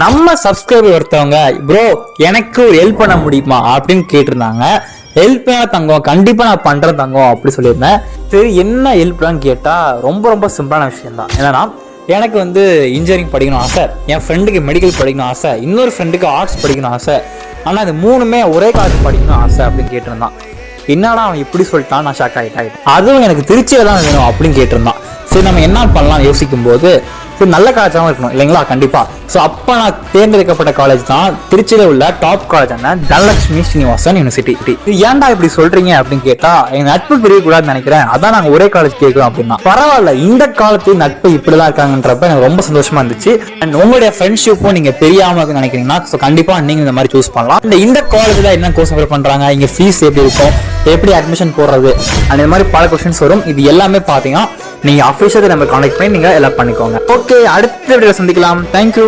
நம்ம சப்ஸ்கிரைபர் ஒருத்தவங்க ப்ரோ எனக்கு ஹெல்ப் பண்ண முடியுமா? அப்படின்னு கேட்டிருந்தாங்க. ஹெல்ப் தங்கம் கண்டிப்பாக நான் பண்ணுறேன் தங்கம் அப்படி சொல்லியிருந்தேன். சரி என்ன ஹெல்ப்லான்னு கேட்டால் ரொம்ப ரொம்ப சிம்பிளான விஷயம் தான் என்னன்னா எனக்கு வந்து இன்ஜினியரிங் படிக்கணும் ஆசை. என் ஃப்ரெண்டுக்கு மெடிக்கல் படிக்கணும் ஆசை. இன்னொரு ஃப்ரெண்டுக்கு ஆர்ட்ஸ் படிக்கணும் ஆசை. ஆனால் அது மூணுமே ஒரே காலேஜ் படிக்கணும் ஆசை அப்படின்னு கேட்டிருந்தான். என்னடா அவன் இப்படி சொல்லிட்டான் நான் ஷாக் ஆகிட்டாயிட்டேன் அதுவும் எனக்கு திருச்சியில் தான் வேணும் அப்படின்னு கேட்டிருந்தான். சரி நம்ம என்ன பண்ணலாம் யோசிக்கும் போது சரி நல்ல காலேஜாகவும் இருக்கணும் இல்லைங்களா? கண்டிப்பாக ஸோ அப்போ நான் தேர்ந்தெடுக்கப்பட்ட காலேஜ் தான் திருச்சியில் உள்ள டாப் காலேஜ் என்ன தனலட்சுமி ஸ்ரீனிவாசன் யூனிவர்சிட்டி இது ஏன்டா இப்படி சொல்றீங்க அப்படின்னு கேட்டா எங்க நட்பு பிரியக்கூடாதுன்னு நினைக்கிறேன். அதான் நாங்கள் ஒரே காலேஜ் கேட்கிறோம் அப்படின்னா. பரவாயில்ல இந்த காலத்து நட்பு இப்படிதான் இருக்காங்கன்றப்ப எனக்கு ரொம்ப சந்தோஷமா இருந்துச்சு. அண்ட் உங்களுடைய ஃப்ரெண்ட்ஷிப்பும் நீங்க தெரியாமல் நினைக்கிறீங்கன்னா ஸோ கண்டிப்பா நீங்க இந்த மாதிரி சூஸ் பண்ணலாம். இந்த இந்த காலேஜில் என்ன கோர்ஸ் ஆஃபர் பண்றாங்க? இங்க ஃபீஸ் எப்படி இருக்கும்? எப்படி அட்மிஷன் போடுறது? அண்ட் இந்த மாதிரி பல கொஸ்டின்ஸ் வரும். இது எல்லாமே பார்த்தீங்கன்னா நீங்க அஃபிஷியல் நம்ம கான்டாக்ட் பண்ணி நீங்க எல்லாம் பண்ணிக்கோங்க. ஓகே அடுத்த வீடியோ சந்திக்கலாம். தேங்க்யூ